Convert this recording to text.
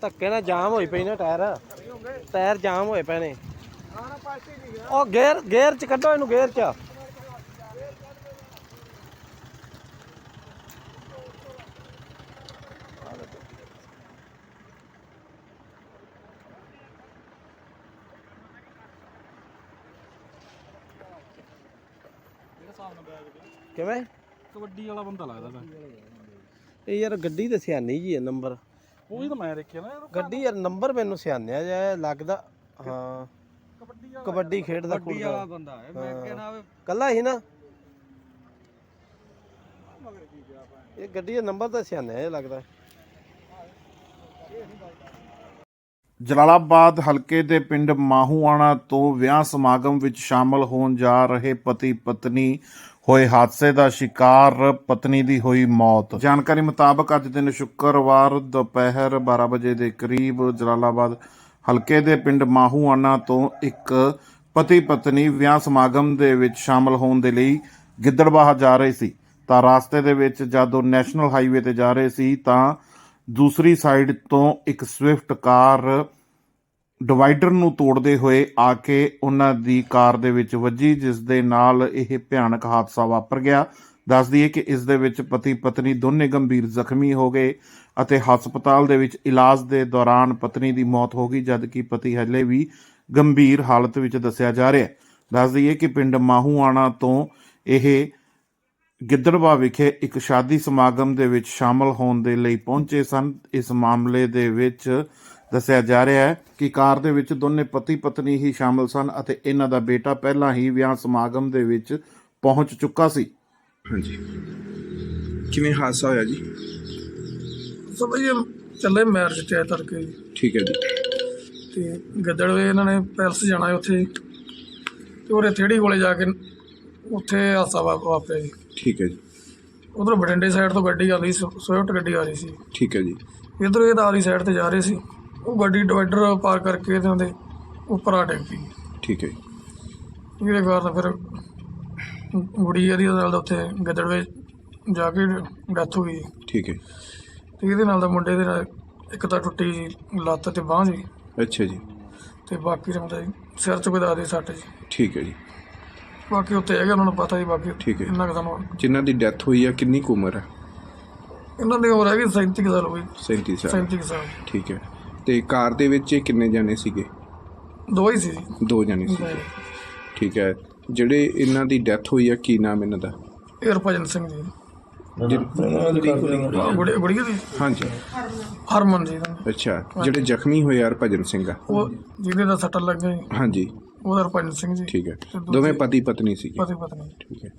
ਧੱਕੇ ਨਾਲ ਜਾਮ ਹੋਈ ਪਈ ਨਾ ਟਾਇਰ। ਟਾਇਰ ਜਾਮ ਹੋਏ ਪਏ ਨੇ। ਉਹ ਗੇਅਰ ਗੇਅਰ ਚ ਕੱਢੋ ਇਹਨੂੰ, ਗੇਅਰ ਚ। ਕਿਵੇਂ? ਕਬੱਡੀ ਵਾਲਾ ਬੰਦਾ ਲੱਗਦਾ ਤਾਂ। ਇਹ ਯਾਰ ਗੱਡੀ ਤੇ ਸਿਆਣੀ ਜੀ ਹੈ ਨੰਬਰ। ਉਹੀ ਤਾਂ ਮੈਂ ਦੇਖਿਆ ਨਾ ਯਾਰ ਗੱਡੀ ਯਾਰ ਨੰਬਰ ਮੈਨੂੰ ਸਿਆਣਿਆ ਜਿਹਾ ਲੱਗਦਾ। ਹਾਂ। ਕਬੱਡੀ ਵਾਲਾ ਕਬੱਡੀ ਖੇਡਦਾ ਕੁੜਦਾ ਬੰਦਾ ਹੈ ਮੈਂ ਕਹਿੰਦਾ ਕੱਲਾ ਹੀ ਨਾ। ਇਹ ਗੱਡੀ ਦਾ ਨੰਬਰ ਤਾਂ ਸਿਆਣਿਆ ਜਿਹਾ ਲੱਗਦਾ। ਜਲਾਲਾਬਾਦ ਹਲਕੇ ਦੇ ਪਿੰਡ ਮਾਹੂਆਣਾ ਤੋਂ ਵਿਆਹ ਸਮਾਗਮ ਵਿੱਚ ਸ਼ਾਮਲ ਹੋਣ ਜਾ ਰਹੇ ਪਤੀ ਪਤਨੀ ਹੋਏ ਹਾਦਸੇ ਦਾ ਸ਼ਿਕਾਰ ਪਤਨੀ ਦੀ ਹੋਈ ਮੌਤ। ਜਾਣਕਾਰੀ ਮੁਤਾਬਕ ਅੱਜ ਦਿਨ ਸ਼ੁੱਕਰਵਾਰ ਦੁਪਹਿਰ 12 ਵਜੇ ਦੇ ਕਰੀਬ ਜਲਾਲਾਬਾਦ ਹਲਕੇ ਦੇ ਪਿੰਡ ਮਾਹੂਆਣਾ ਤੋਂ ਇੱਕ ਪਤੀ ਪਤਨੀ ਵਿਆਹ ਸਮਾਗਮ ਦੇ ਵਿੱਚ ਸ਼ਾਮਲ ਹੋਣ ਦੇ ਲਈ ਗਿੱਦੜਬਾਹਾ ਜਾ ਰਹੇ ਸੀ। ਤਾਂ ਰਾਸਤੇ ਦੇ ਵਿੱਚ ਜਦੋਂ ਨੈਸ਼ਨਲ ਹਾਈਵੇ ਤੇ ਜਾ ਰਹੇ ਸੀ ਤਾਂ ਦੂਸਰੀ ਸਾਈਡ ਤੋਂ ਇੱਕ ਸਵਿਫਟ ਕਾਰ ਡਿਵਾਈਡਰ ਨੂੰ ਤੋੜਦੇ ਹੋਏ ਆ ਕੇ ਉਹਨਾਂ ਦੀ ਕਾਰ ਦੇ ਵਿੱਚ ਵੱਜੀ, ਜਿਸ ਦੇ ਨਾਲ ਇਹ ਭਿਆਨਕ ਹਾਦਸਾ ਵਾਪਰ ਗਿਆ। ਦੱਸ ਦਈਏ ਕਿ ਇਸ ਦੇ ਵਿੱਚ ਪਤੀ ਪਤਨੀ ਦੋਨੇ ਗੰਭੀਰ ਜ਼ਖਮੀ ਹੋ ਗਏ ਅਤੇ ਹਸਪਤਾਲ ਦੇ ਵਿੱਚ ਇਲਾਜ ਦੇ ਦੌਰਾਨ ਪਤਨੀ ਦੀ ਮੌਤ ਹੋ ਗਈ ਜਦਕਿ ਪਤੀ ਹਲੇ ਵੀ ਗੰਭੀਰ ਹਾਲਤ ਵਿੱਚ ਦੱਸਿਆ ਜਾ ਰਿਹਾ ਹੈ। ਦੱਸ ਦਈਏ ਕਿ ਪਿੰਡ ਮਾਹੂਆਣਾ ਤੋਂ ਇਹ ਗਿੱਦੜਵਾ ਵਿਖੇ ਇੱਕ ਸ਼ਾਦੀ ਸਮਾਗਮ ਦੇ ਵਿੱਚ ਸ਼ਾਮਲ ਹੋਣ ਦੇ ਲਈ ਪਹੁੰਚੇ ਸਨ। ਇਸ ਮਾਮਲੇ ਦੇ ਵਿੱਚ ਦੱਸਿਆ ਜਾ ਰਿਹਾ ਹੈ ਕਿ ਕਾਰ ਦੇ ਵਿੱਚ ਦੋਨੇ ਪਤੀ ਪਤਨੀ ਹੀ ਸ਼ਾਮਲ ਸਨ ਅਤੇ ਇਹਨਾਂ ਦਾ ਬੇਟਾ ਪਹਿਲਾਂ ਹੀ ਵਿਆਹ ਸਮਾਗਮ ਦੇ ਵਿੱਚ ਪਹੁੰਚ ਚੁੱਕਾ ਸੀ। ਹਾਂਜੀ। ਕਿਵੇਂ ਹਾਦਸਾ ਹੋਇਆ ਜੀ? ਸਭ ਇਹ ਚੱਲੇ ਮੈਰਿਜ ਤੇ ਤੜਕੇ ਜੀ। ਠੀਕ ਹੈ ਜੀ। ਤੇ ਗੱਦੜਵੇ ਇਹਨਾਂ ਨੇ ਪੈਲਸ ਜਾਣਾ ਹੈ ਉੱਥੇ। ਤੇ ਉਹਰੇ ਥੇੜੀ ਕੋਲੇ ਜਾ ਕੇ ਉੱਥੇ ਹਾਸਾ ਵਾ- ਵਾਪਰਿਆ ਜੀ। ਠੀਕ ਹੈ ਜੀ। ਉਧਰ ਬਠਿੰਡੇ ਸਾਈਡ ਤੋਂ ਗੱਡੀ ਆਉਂਦੀ ਸੀ ਸਵਿਫਟ ਗੱਡੀ ਆ ਰਹੀ ਸੀ। ਠੀਕ ਹੈ ਜੀ। ਇਧਰ ਇਹ ਦਾਰੀ ਸਾਈਡ ਤੇ ਜਾ ਰਹੇ ਸੀ। ਉਹ ਗੱਡੀ ਡਿਵਾਈਡਰ ਪਾਰ ਕਰਕੇ ਤੇ ਉਹਦੇ ਉੱਪਰ ਆ ਡਿੱਗ ਪਈ। ਠੀਕ ਹੈ ਜੀ। ਇਹਦੇ ਕਾਰਨ ਫਿਰ ਗੁੜੀ ਇਹਦੀ ਨਾਲ ਦਾ ਉੱਥੇ ਗੱਦੜਵੇ ਜਾ ਕੇ ਡੈਥ ਹੋ ਗਈ ਠੀਕ ਹੈ। ਤੇ ਇਹਦੇ ਨਾਲ ਦਾ ਮੁੰਡੇ ਦੇ ਨਾਲ ਇੱਕ ਤਾਂ ਟੁੱਟੀ ਲੱਤ ਤੇ ਬਾਂਹ ਜੀ। ਅੱਛਾ ਜੀ। ਤੇ ਬਾਕੀ ਦਾ ਮਤਲਬ ਸਿਰ ਚ ਕੋਈ ਦੇ ਸੱਟ ਜੀ। ਠੀਕ ਹੈ ਜੀ। ਬਾਕੀ ਉੱਤੇ ਹੈਗਾ ਉਹਨਾਂ ਨੂੰ ਪਤਾ ਜੀ ਬਾਕੀ ਠੀਕ ਹੈ। ਇੰਨਾ ਕੁ ਸਾਨੂੰ ਜਿਨ੍ਹਾਂ ਦੀ ਡੈਥ ਹੋਈ ਆ ਕਿੰਨੀ ਕੁ ਉਮਰ ਹੈ ਇਹਨਾਂ ਦੀ ਉਮਰ ਹੈਗੀ 37 ਕੁ ਸਾਲ ਹੋਈ 37 ਸਾਲ। 37 ਕੁ ਸਾਲ। ਠੀਕ ਹੈ। ਤੇ ਕਾਰ ਦੇ ਵਿੱਚ ਇਹ ਕਿੰਨੇ ਜਾਣੇ ਸੀਗੇ? ਦੋ ਹੀ ਸੀ ਜੀ। ਦੋ ਜਾਣੇ ਸੀ ਠੀਕ ਹੈ। ਜਿਹੜੇ ਇਹਨਾਂ ਦੀ ਡੈਥ ਹੋਈ ਆ ਕੀ ਨਾਮ ਇਹਨਾਂ ਦਾ? ਇਹ ਹਰਭਜਨ ਸਿੰਘ ਜੀ। ਜਿ- ਗੁੜੀ ਗੁੜੀਆ ਦੀ ਹਾਂਜੀ। ਹਰਮਨ ਜੀ। ਦਾ ਅੱਛਾ ਜਿਹੜੇ ਜ਼ਖਮੀ ਹੋਏ ਆ ਭਜਨ ਸਿੰਘ ਆ। ਉਹ ਜਿਹਦੇ ਦਾ ਸੱਟ ਲੱਗ ਗਈ ਹਾਂਜੀ। ਉਹ ਹਰਭਜਨ ਸਿੰਘ ਜੀ। ਠੀਕ ਹੈ। ਦੋਵੇਂ ਪਤੀ ਪਤਨੀ ਸੀਗੇ। ਪਤੀ ਪਤਨੀ। ਠੀਕ ਹੈ।